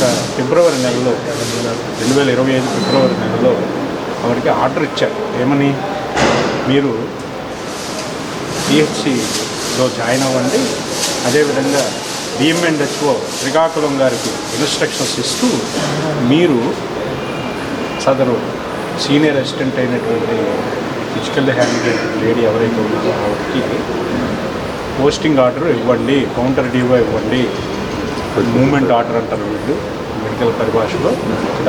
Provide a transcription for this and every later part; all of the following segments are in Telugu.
గత ఫిబ్రవరి నెలలో రెండు వేల ఇరవై ఐదు ఫిబ్రవరి నెలలో ఆవిడకి ఆర్డర్ ఇచ్చారు. ఏమని? మీరు పిహెచ్సిలో జాయిన్ అవ్వండి. అదేవిధంగా డిఎంఎన్హెచ్ఓ శ్రీకాకుళం గారికి ఇన్స్ట్రక్షన్స్ ఇస్తూ మీరు సదరు సీనియర్ అసిస్టెంట్ అయినటువంటి ఫిజికల్ హ్యాండికేట్ లేడీ ఎవరైతే ఉన్నారో ఆవిడకి పోస్టింగ్ ఆర్డర్ ఇవ్వండి కౌంటర్ డివో ఇవ్వండి. మూమెంట్ ఆర్డర్ అంటారు వీళ్ళు మెడికల్ పరిభాషలో. ఇక్కడ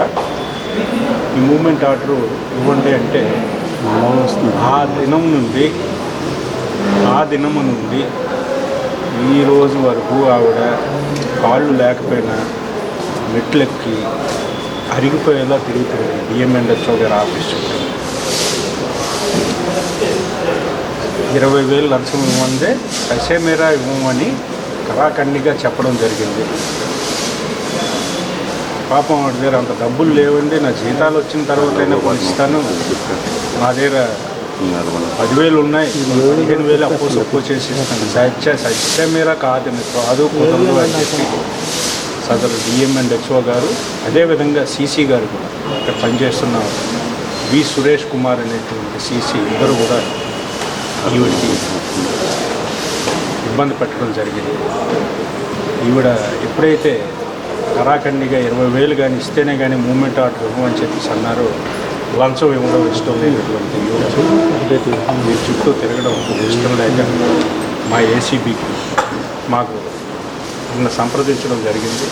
ఈ మూమెంట్ ఆర్డర్ ఇవ్వండి అంటే ఆ దినం నుండి ఆ దినము నుండి ఈ రోజు వరకు ఆవిడ కాళ్ళు లేకపోయినా మెట్లెక్కి అరిగిపోయేలా తిరుగుతుంది డిఎంఎన్హెచ్ఓ గారి ఆఫీస్ ఇరవై వేలు లంచం ఇవ్వమందే కసే మేర ఇవ్వమని కళాఖండిగా చెప్పడం జరిగింది. పాపం వాడి దగ్గర అంత డబ్బులు లేవండి నా జీతాలు వచ్చిన తర్వాతైనా కొనిస్తాను నా దగ్గర పదివేలు ఉన్నాయి పదిహేను వేలు అప్పు సొప్పు చేసి సత్య సత్య మేర కాదు మీకు కాదు కుదరదు అని చెప్పి సదరు డిఎం అండ్ హెచ్ఓ గారు అదేవిధంగా సీసీ గారు కూడా ఇక్కడ పనిచేస్తున్న వి సురేష్ కుమార్ అనేటువంటి సీసీ ఇద్దరు కూడా ఈవిడికి ఇబ్బంది పెట్టడం జరిగింది. ఈవిడ ఎప్పుడైతే కరాఖండిగా ఇరవై వేలు కానీ ఇస్తేనే కానీ మూమెంట్ ఆర్డర్ ఇవ్వమని చెప్పేసి అన్నారు లంచం ఇవ్వడం ఇష్టం లేనటువంటి ఈవిడ మీ చుట్టూ తిరగడం ఇష్టం లేక మా ఏసీబీకి మాకు నిన్న సంప్రదించడం జరిగింది.